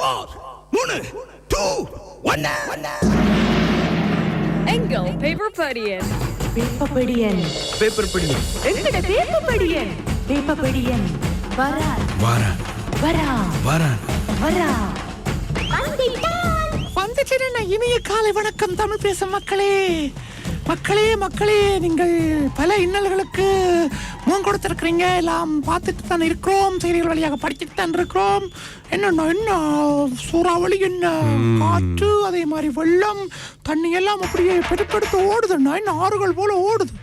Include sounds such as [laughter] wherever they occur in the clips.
Four மூணு two ஒன்னு எங்கள் பேப்பர் படியன் வேப்பப்படியன் பேப்பர் படி எங்கட வேப்பப்படியன் வேப்பப்படியன் வரா வாரா வரா வாரா வரா வந்துட்டேன். இனிய காலை வணக்கம் தமிழ் பேசும் மக்களே. மக்களே மக்களே நீங்கள் பல இன்னல்களுக்கு முகம் கொடுத்திருக்கிறீங்க. எல்லாம் பார்த்துட்டு தான் இருக்கிறோம். செய்திகள் வழியாக படிச்சுட்டு தான் இருக்கிறோம். என்னன்னா என்ன சூறாவளி என்ன? காற்று அதே மாதிரி வெள்ளம் தண்ணி எல்லாம் அப்படியே பெருப்பெடுத்து ஓடுதுன்னா என்ன ஆறுகள் போல ஓடுது?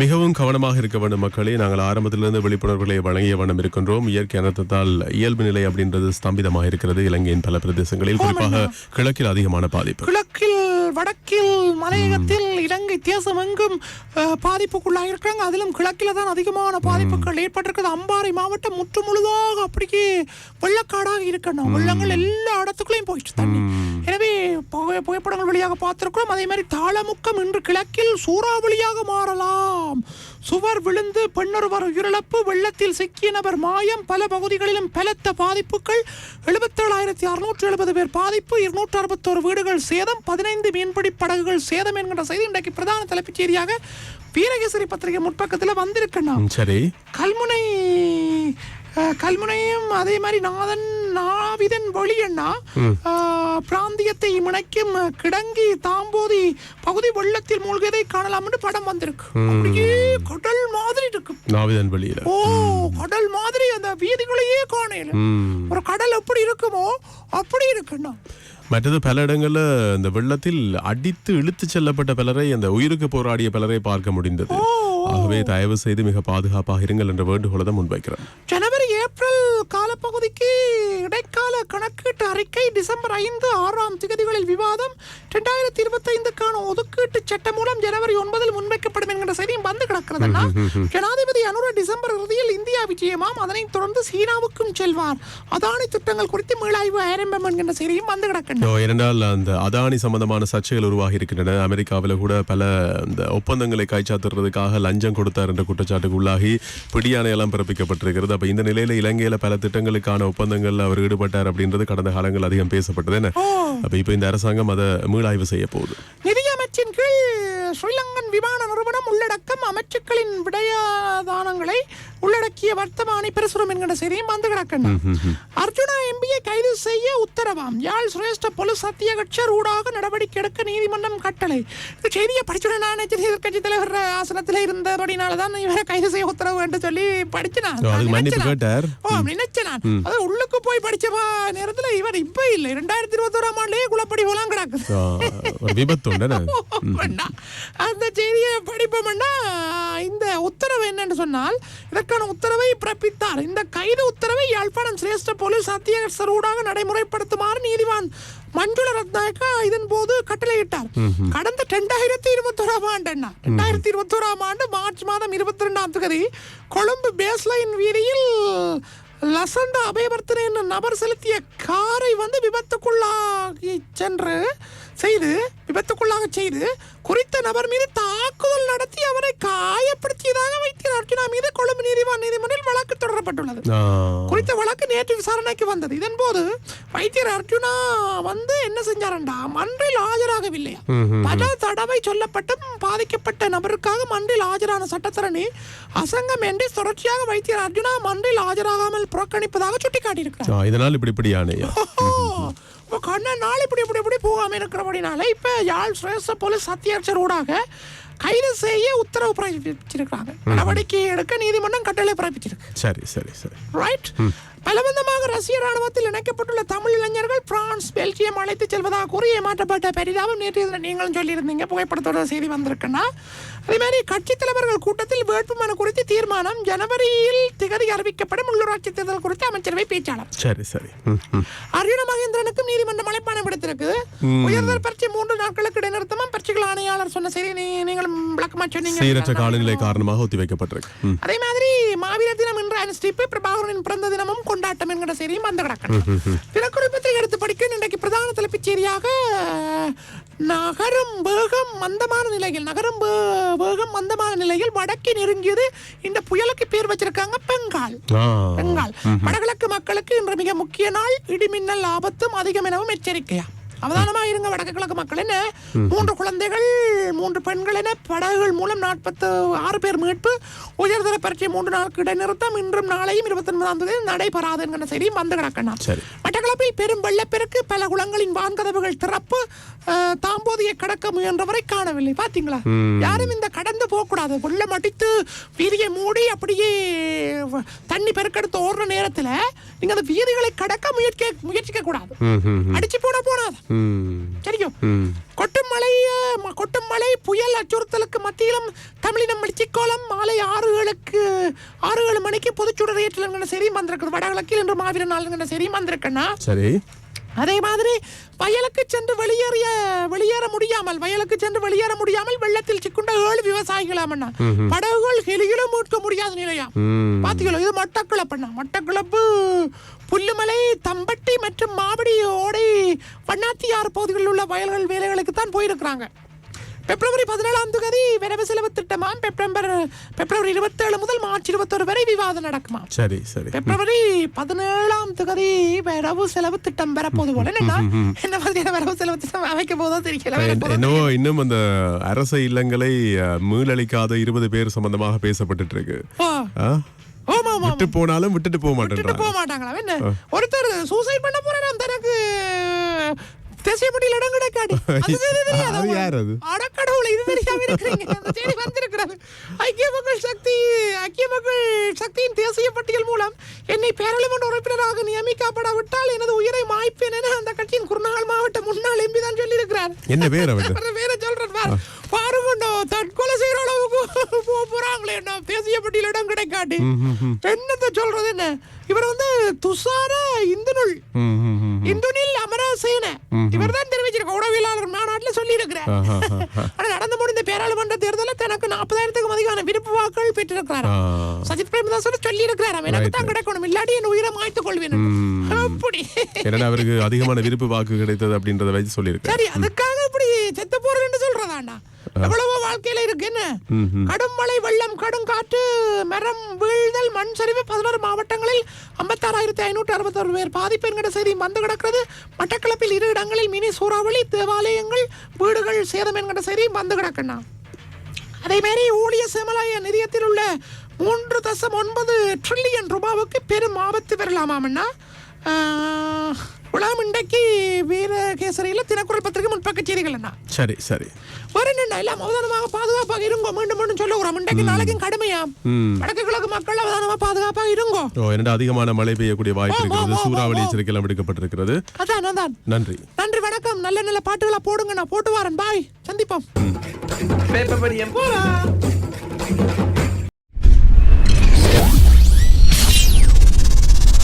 மிகவும் கவனமாக இருக்க வேண்டும் மக்களே. நாங்கள் ஆரம்பத்திலிருந்து விழிப்புணர்வுகளை வழங்கிய வண்ணம் இருக்கின்றோம். இயற்கை அனர்த்தத்தால் இயல்பு நிலை அப்படின்றது ஸ்தம்பிதமாக இருக்கிறது இலங்கையின் பல பிரதேசங்களில் குறிப்பாக கிழக்கில் அதிகமான பாதிப்பு. கிழக்கில் வடக்கில் மலையகத்தில் இலங்கை தேசம் எங்கும் பாதிப்புக்குள்ளாக இருக்கிறாங்க. அதிலும் கிழக்கில் தான் அதிகமான பாதிப்புகள் ஏற்பட்டிருக்கிறது அம்பாறை மாவட்டம் முற்று முழுதாக அப்படியே வெள்ளக்காடாக இருக்கணும். வெள்ளங்கள் எல்லா இடத்துக்குள்ளேயும் போயிடுச்சு தண்ணி. எனவே புகை- புகைப்படங்கள் வழியாக பார்த்திருக்கிறோம். அதே மாதிரி தாளமுக்கம் இன்று கிழக்கில் சூறாவளியாக மாறலாம். சுவர் விழுந்து பெண்ணொருவர் உயிரிழப்பு வெள்ளத்தில் சிக்கிய நபர் மாயம். பல பகுதிகளிலும் பலத்த பாதிப்புகள். எழுபத்தேழாயிரத்தி அறுநூற்று எழுபது பேர் பாதிப்பு இருநூற்று அறுபத்தோரு வீடுகள் சேதம் பதினைந்து மீன்பிடி படகுகள் சேதம் என்கின்ற செய்தி இன்றைக்கு பிரதான தலைப்புச் செய்தியாக வீரகேசரி பத்திரிகை முற்பக்கத்தில் வந்திருக்கணும் சரி. கல்முனை கல்முனையும் அதே மாதிரி நாதன் நாவிதன் அஹ், பிராந்தியத்தை இணைக்கும் கிடங்கி தாம்போதி பகுதி வெள்ளத்தில் மூழ்கியதை காணலாம் என்று படம் வந்திருக்கு. அப்படியே கடல் மாதிரி இருக்கு. நாவிதன் வெளியில ஓ கடல் மாதிரி அந்த வீதிகளையே காணல ஒரு கடல் எப்படி இருக்குமோ அப்படி இருக்குண்ணா மற்றது பல இடங்கள்ல இந்த வெள்ளத்தில் அடித்து இழுத்து செல்லப்பட்ட பலரை அந்த உயிருக்கு போராடிய பலரை பார்க்க முடிந்தது. ஆகவே தயவு செய்து மிக பாதுகாப்பாக இருங்கள் என்ற வேண்டுகோளை தான் முன்வைக்கிறேன். ஜனவரி ஏப்ரல் காலப்பகுதிக்கு இடைக்கால கணக்கீட்டு அறிக்கை டிசம்பர் ஐந்து ஆறாம் திகதிகளில் விவாதம். இரண்டாயிரத்தி இருபத்தைந்துக்கான ஒதுக்கீட்டு சட்டம் மூலம் ஜனவரி ஒன்பதில் முன்வைக்கப்படும் என்கிற செய்தியும் வந்து கிடக்கிறதுனா ஜனாதிபதி அனுர டிசம்பர் இறுதியில் இந்தியா விஜயமாம். அதனைத் தொடர்ந்து சீனாவுக்கும் செல்வார். அதானி திட்டங்கள் குறித்து மீளாய்வு ஆரம்பம் என்கின்ற செய்தியும் வந்து கிடக்கின்றன. ஏனென்றால் அந்த அதானி சம்பந்தமான சர்ச்சைகள் உருவாகி இருக்கின்றன அமெரிக்காவில் கூட பல இந்த ஒப்பந்தங்களை கைச்சாத்துறதுக்காக லஞ்சம் கொடுத்தார் என்ற குற்றச்சாட்டுக்கு உள்ளாகி எல்லாம் பிறப்பிக்கப்பட்டிருக்கிறது. அப்ப இந்த நிலையில இலங்கையில பல திட்டங்களுக்கான ஒப்பந்தங்கள்ல அவர் ஈடுபட்டார் அப்படின்றது கடந்த காலங்கள் அதிகம் பேசப்பட்டது என்ன? அப்ப இப்ப இந்த அரசாங்கம் அதை மீளாய்வு செய்ய போகுது. நிதியமைச்சின் கீழ் ஸ்ரீலங்கன் விமான நிறுவனம் உள்ளடக்கம் அமைச்சுக்களின் விடயதானங்களை உள்ளடக்கிய வர்த்தமானி பிரசுரம் என்கிற செய்தியும் வந்து கிடக்கணும் அர்ஜுனா எம்பியை கைது செய்ய உத்தரவாம். யாழ் சிரேஷ்ட போலீஸ் அத்தியகட்சர் ஊடாக நடவடிக்கை எடுக்க நீதிமன்றம் கட்டளை. இந்த செய்தியை படிச்சுடன் நான் எதிர்கட்சி தலைவர் ஆசனத்தில் இருந்தபடினால தான் இவரை கைது செய்ய உத்தரவு என்று சொல்லி படிச்சினான் ஓ, அதுக்கு மன்னிப்பு நினைச்சேன். கேட்டார். ஓ நினைச்சேன்? நான் அது உள்ளுக்கு போய் படிச்சவா நேரத்துல இவர் இப்ப இல்ல. இரண்டாயிரத்தி இருபத்தோராம் ஆண்டுலயே குளப்படி போலாம் கிடக்கு. விபத்து. அந்த செய்தியை படிப்போம்னா இந்த உத்தரவு என்னன்னு சொன்னால் இதற்கான உத்தரவை பிறப்பித்தார். இந்த கைது உத்தரவை யாழ்ப்பாணம் சிரேஷ்ட போலீஸ் அத்தியகர் ஊடாக நடைமுறைப்படுத்துமாறு நீதிவான் மஞ்சுள ரத்நாயக்கா இதன் போது கட்டளையிட்டார். கடந்த ரெண்டாயிரத்தி இருபத்தோராம் ஆண்டு ரெண்டாயிரத்தி இருபத்தோராம் ஆண்டு மார்ச் மாதம் இருபத்தி ரெண்டாம் தேதி கொழும்பு பேஸ்லைன் வீதியில் லசண்ட அபயவர்த்தனை என்ற நபர் செலுத்திய காரை வந்து விபத்துக்குள்ளாகி சென்று செய்து விபத்துக்குள்ளாக செய்து குறித்த நபர் மீது தாக்குதல் நடத்தி அவரை காயப்படுத்தியதாக வைத்தியர் அர்ஜுனா மீது கொழும்பு நீதிவான் நீதிமன்றில் வழக்கு தொடரப்பட்டுள்ளது. குறித்த வழக்கு நேற்று விசாரணைக்கு வந்தது. இதன் போது வைத்தியர் அர்ஜுனா வந்து என்ன செஞ்சாரண்டா? மன்றில் ஆஜராகவில்லையா? பல தடவை சொல்லப்பட்டும் பாதிக்கப்பட்ட நபருக்காக மன்றில் ஆஜரான சட்டத்தரணி அசங்கம் என்று தொடர்ச்சியாக வைத்தியர் அர்ஜுனா மன்றில் ஆஜராகாமல் புறக்கணிப்பதாக சுட்டிக்காட்டியிருக்கிறார். இதனால் இப்படி இப்படி ஓ கண்ண நாள் இப்படி இப்படி இப்படி போகாம இருக்கிறபடினால இப்ப யாழ் சிரேஷ்ட போலீஸ் அத்தியட்சர் ஊடாக கைது செய்ய உத்தரவு பிறப்பிச்சிருக்காங்க நடவடிக்கை எடுக்க நீதிமன்றம் கட்டளை பிறப்பிச்சிருக்கு. சரி சரி சரி. ரைட் பலவந்தமாக ரஷ்ய ராணுவத்தில் இணைக்கப்பட்டுள்ள தமிழ் இளைஞர்கள் பிரான்ஸ் பெல்ஜியம் அழைத்து செல்வதாக கூறி ஏமாற்றப்பட்ட பெரிதாவும் நேற்று நீங்களும் சொல்லியிருந்தீங்க. புகைப்படத்தோட செய்தி வந்திருக்குன்னா. அதே மாதிரி கட்சித் தலைவர்கள் கூட்டத்தில் வேட்புமனு குறித்து தீர்மானம் ஜனவரியில் திகதி அறிவிக்கப்படும் உள்ளூராட்சி தேர்தல் குறித்து அமைச்சரவை பேச்சாளர். சரி சரி. அர்ஜுன மகேந்திரனுக்கும் நீதிமன்றம் அழைப்பாணை விடுத்திருக்கு. உயர்தல் பரீட்சை மூன்று நாட்களுக்கு இடைநிறுத்தமும் பரீட்சைகள் ஆணையாளர் சொன்ன செய்தி நீங்களும் விளக்கமா சொன்னீங்க. சீரற்ற காலநிலை காரணமாக ஒத்திவைக்கப்பட்டிருக்கு. அதே மாதிரி மாவீரர் தினம் என்ற அனுஷ்டிப்பு. பிரபாகரனின் பிறந்த தினமும் கொண்டாட்டம் என்கிற செய்தியும் வந்து கிடக்கணும். தினக்குறிப்பத்தை எடுத்து படிக்க இன்றைக்கு பிரதான தலைப்புச் செய்தியாக நகரும் வேகம் மந்தமான நிலையில் நகரும் வேகம் மந்தமான நிலையில் வடக்கே நெருங்கியது இந்த புயலுக்கு பேர் வச்சிருக்காங்க பெங்கால். பெங்கால். வடகிழக்கு மக்களுக்கு இன்று மிக முக்கிய நாள் இடிமின்னல் ஆபத்தும் அதிகம் எனவும் எச்சரிக்கையா? அவதானமா இருங்க வடக்கு கிழக்கு மக்கள் என்ன? மூன்று குழந்தைகள் மூன்று பெண்கள் என படகுகள் மூலம் நாற்பத்து ஆறு பேர் மீட்பு உயர்தர பரீட்சை மூன்று நாளுக்கு இடைநிறுத்தம் இன்றும் நாளையும் இருபத்தி ஒன்பதாம் தேதி நடைபெறாது என்கிற செய்தியும் வந்து கிடக்கணும். மட்டக்களப்பில் பெரும் வெள்ளப்பெருக்கு பல குளங்களின் வான்கதவுகள் திறப்பு தாம்போதியை கடக்க முயன்றவரை காணவில்லை பாத்தீங்களா யாரும் இந்த கடந்து போக கூடாது வெள்ளம் அடித்து வீதியை மூடி அப்படியே தண்ணி பெருக்கெடுத்து ஓடுற நேரத்துல நீங்க அந்த வீதிகளை கடக்க முயற்சிக்க முயற்சிக்க கூடாது. அடிச்சு போட போனாது ம். தெரியும் ம். கொட்டும் மழை கொட்டும் மழை புயல் அச்சுறுத்தலுக்கு மத்தியிலும் தமிழினம் மாலை ஆறுகளுக்கு ஆறு ஏழு மணிக்கு பொதுச்சுடர் ஏற்றலுங்கிற செய்தியும் வந்திருக்குது வடகிழக்கில் இன்று மாவீர நாளுங்கிற செய்தியும் வந்திருக்குன்னா சரி. அதே மாதிரி வயலுக்கு சென்று வெளியேறிய வெளியேற முடியாமல் வயலுக்கு சென்று வெளியேற முடியாமல் வெள்ளத்தில் சிக்குண்ட ஏழு விவசாயிகளாமண்ணா. படகுகள் ஹெலிகளும் மீட்க முடியாத நிலையா. பாத்தீங்களா? இது மட்டக்கிளப்புண்ணா. மட்டக்கிளப்பு புல்லுமலை தம்பட்டி மற்றும் மாவடி ஓடை வண்ணாத்தியாறு பகுதிகளில் உள்ள வயல்கள் வேலைகளுக்கு தான் போயிருக்கிறாங்க. பிப்ரவரி பதினேழாம் தேதி வரவு செலவு திட்டமாம். பிப்ரம்பர் பிப்ரவரி இருபத்தேழு முதல் மார்ச் இருபத்தொரு வரை விவாதம் நடக்குமா சரி சரி. பிப்ரவரி பதினேழாம் தேதி வரவு செலவு திட்டம் வரப்போது போல. என்ன [laughs] என்ன மாதிரியான வரவு செலவு திட்டம் அமைக்க போதோ தெரியல என்னவோ இன்னும் அந்த அரச இல்லங்களை மீளளிக்காத இருபது பேர் சம்பந்தமாக பேசப்பட்டுட்டு இருக்கு. விட்டு போனாலும் விட்டுட்டு போக மாட்டேன்றாங்க. போக மாட்டாங்களா என்ன? ஒருத்தர் சூசைட் பண்ண போறாராம் தனக்கு. தேசிய பட்டியல் இடம் கிடைக்காது அது யார் அது? அடக்கடவுளை இது தெரியாம இருக்கிறீங்க? அந்த செய்தி வந்திருக்கிறது. ஐக்கிய மக்கள் சக்தி ஐக்கிய மக்கள் சக்தியின் தேசிய பட்டியல் மூலம் என்னை பாராளுமன்ற உறுப்பினராக நியமிக்கப்படாவிட்டால் எனது உயிரை மாய்ப்பேன் என அந்த கட்சியின் குருநாகல் மாவட்ட முன்னாள் எம்பி தான் சொல்லியிருக்கிறார். என்ன பேர் வேற சொல்றேன் பாரு பாருங்கண்டோ தற்கொலை செய்யற அளவுக்கு போறாங்களே தேசிய பட்டியல் இடம் கிடைக்காட்டி என்னத்த சொல்றது என்ன? இவர் வந்து ம், ம். இந்துனில் அமரசேன. இவர் தான் தெரிவிச்சிருக்க உடவியலாளர் மாநாட்டில் சொல்லி இருக்கிறார் ஆஹா, ஆஹா. ஆனா நடந்து முடிந்த பேராளுமன்ற தேர்தலில் தனக்கு நாற்பதாயிரத்துக்கும் அதிகமான விருப்பு வாக்குகள் பெற்றிருக்கிறார். சஜித் பிரேமதாசன் சொல்லி இருக்கிறார் எனக்கு தான் கிடைக்கணும். இல்லாட்டி என் உயிரை மாய்த்துக் கொள்வேன் அப்படி. ஏன்னா அவருக்கு அதிகமான விருப்பு வாக்கு கிடைத்தது அப்படின்றத வச்சு சொல்லியிருக்கேன் சரி அதுக்காக இப்படி செத்து போறேன்னு சொல்றதாண்டா? எவ்வளவோ வாழ்க்கையில இருக்கு என்ன? கடும் மழை வெள்ளம் கடும் காற்று மரம் வீழ்தல் மண் சரிவு பதினோரு மாவட்டங்களில் ஐம்பத்தாறாயிரத்தி ஐநூற்று அறுபத்தொரு பேர். பாதிப்பு என்கிற செய்தி வந்து கிடக்கிறது. மட்டக்களப்பில் இரு இடங்களில் மினி சூறாவளி தேவாலயங்கள் வீடுகள் சேதம் என்கிற செய்தி வந்து கிடக்குண்ணா. அதேமாரி ஊழிய செமலாய நிதியத்தில் உள்ள மூன்று தசம் ஒன்பது ட்ரில்லியன் ரூபாவுக்கு பெரும் ஆபத்து பெறலாமாமண்ணா உலாம் இன்றைக்கு வீரகேசரியில் தினக்குரல் பத்திரிகை முன்பக்க செய்திகள் அண்ணா சரி சரி. என்னண்ணா எல்லாம் அவதானமாக பாதுகாப்பாக இருங்கோ. மீண்டும் மீண்டும் சொல்லுகிறோம் இன்றைக்கு நாளைக்கும் கடுமையா. ம். வடக்கு கிழக்கு மக்கள் அவதானமாக பாதுகாப்பாக இருங்கோ. ஓ என்னடா அதிகமான மழை பெய்யக்கூடிய வாய்ப்பு இருக்கிறது. சூறாவளி ஆ. எச்சரிக்கைலாம் விடுக்கப்பட்டிருக்கிறது. அதான் அதான். நன்றி. நன்றி வணக்கம். நல்ல நல்ல பாட்டுகளா போடுங்க. நான் போட்டு வரேன். பாய். சந்திப்போம். போலாம்